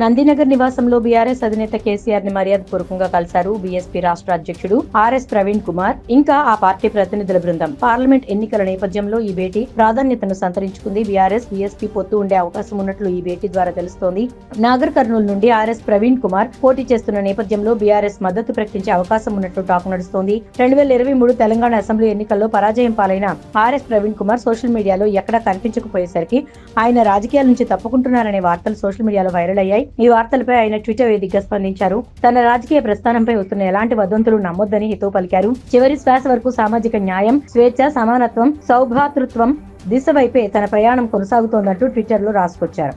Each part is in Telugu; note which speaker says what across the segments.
Speaker 1: నందినగర్ నివాసంలో బీఆర్ఎస్ అధినేత కేసీఆర్ని మర్యాదపూర్వకంగా కలిశారు బీఎస్పీ రాష్ట్ర అధ్యక్షుడు ఆర్ఎస్ ప్రవీణ్ కుమార్. ఇంకా ఆ పార్టీ ప్రతినిధుల బృందం. పార్లమెంట్ ఎన్నికల నేపథ్యంలో ఈ భేటీ ప్రాధాన్యతను సంతరించుకుంది బీఆర్ఎస్. బీఎస్పీ పొత్తు ఉండే అవకాశం ఉన్నట్లు ఈ భేటీ ద్వారా తెలుస్తోంది. నాగర్ కర్నూలు నుండి ఆర్ఎస్ ప్రవీణ్ కుమార్ పోటీ చేస్తున్న నేపథ్యంలో బీఆర్ఎస్ మద్దతు ప్రకటించే అవకాశం ఉన్నట్లు టాక్ నడుస్తోంది. రెండు వేల ఇరవై మూడు తెలంగాణ అసెంబ్లీ ఎన్నికల్లో పరాజయం పాలైన ఆర్ఎస్ ప్రవీణ్ కుమార్ సోషల్ మీడియాలో ఎక్కడా కనిపించకపోయేసరికి ఆయన రాజకీయాల నుంచి తప్పుకుంటున్నారనే వార్తలు సోషల్ మీడియాలో వైరల్ అయ్యాయి. ఈ వార్తలపై ఆయన ట్విట్టర్ వేదికగా స్పందించారు. తన రాజకీయ ప్రస్థానంపై వస్తున్న ఎలాంటి వదంతులు నమ్మొద్దని హితవు పలికారు. చివరి శ్వాస వరకు సామాజిక న్యాయం స్వేచ్ఛ సమానత్వం సౌభాతృత్వం దిశ వైపే తన ప్రయాణం కొనసాగుతోందంటూ ట్విట్టర్లో రాసుకొచ్చారు.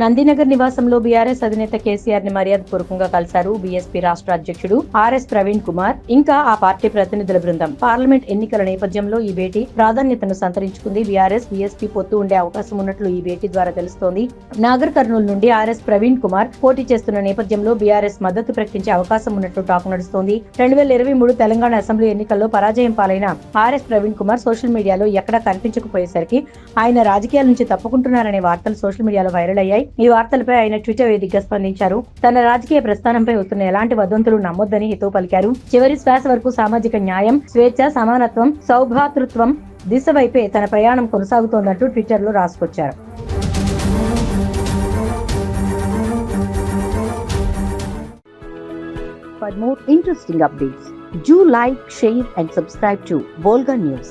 Speaker 1: నందినగర్ నివాసంలో బీఆర్ఎస్ అధినేత కేసీఆర్ని మర్యాదపూర్వకంగా కలిశారు బీఎస్పీ రాష్ట్ర అధ్యక్షుడు ఆర్ఎస్ ప్రవీణ్ కుమార్. ఇంకా ఆ పార్టీ ప్రతినిధుల బృందం. పార్లమెంట్ ఎన్నికల నేపథ్యంలో ఈ భేటీ ప్రాధాన్యతను సంతరించుకుంది. బీఆర్ఎస్ బీఎస్పీ పొత్తు ఉండే అవకాశం ఉన్నట్లు ఈ భేటీ ద్వారా తెలుస్తోంది. నాగర్ కర్నూలు నుండి ఆర్ఎస్ ప్రవీణ్ కుమార్ పోటీ చేస్తున్న నేపథ్యంలో బీఆర్ఎస్ మద్దతు ప్రకటించే అవకాశం ఉన్నట్లు టాక్ నడుస్తోంది. రెండు వేల ఇరవై మూడు తెలంగాణ అసెంబ్లీ ఎన్నికల్లో పరాజయం పాలైన ఆర్ఎస్ ప్రవీణ్ కుమార్ సోషల్ మీడియాలో ఎక్కడా కనిపించకపోయేసరికి ఆయన రాజకీయాల నుంచి తప్పుకుంటున్నారనే వార్తలు సోషల్ మీడియాలో వైరల్ అయ్యాయి. ఈ వార్తలపై ఆయన ట్విట్టర్ వేదికగా స్పందించారు. తన రాజకీయ ప్రస్థానంపై వస్తున్న ఎలాంటి వదంతులు నమ్మొద్దని హితవు పలికారు. చివరి శ్వాస వరకు సామాజిక న్యాయం స్వేచ్ఛ సమానత్వం సౌభ్రాతృత్వం దిశ వైపే తన ప్రయాణం కొనసాగుతోందంటూ ట్విట్టర్లో రాసుకొచ్చారు. For more interesting updates, do like, share, and subscribe to Volga News.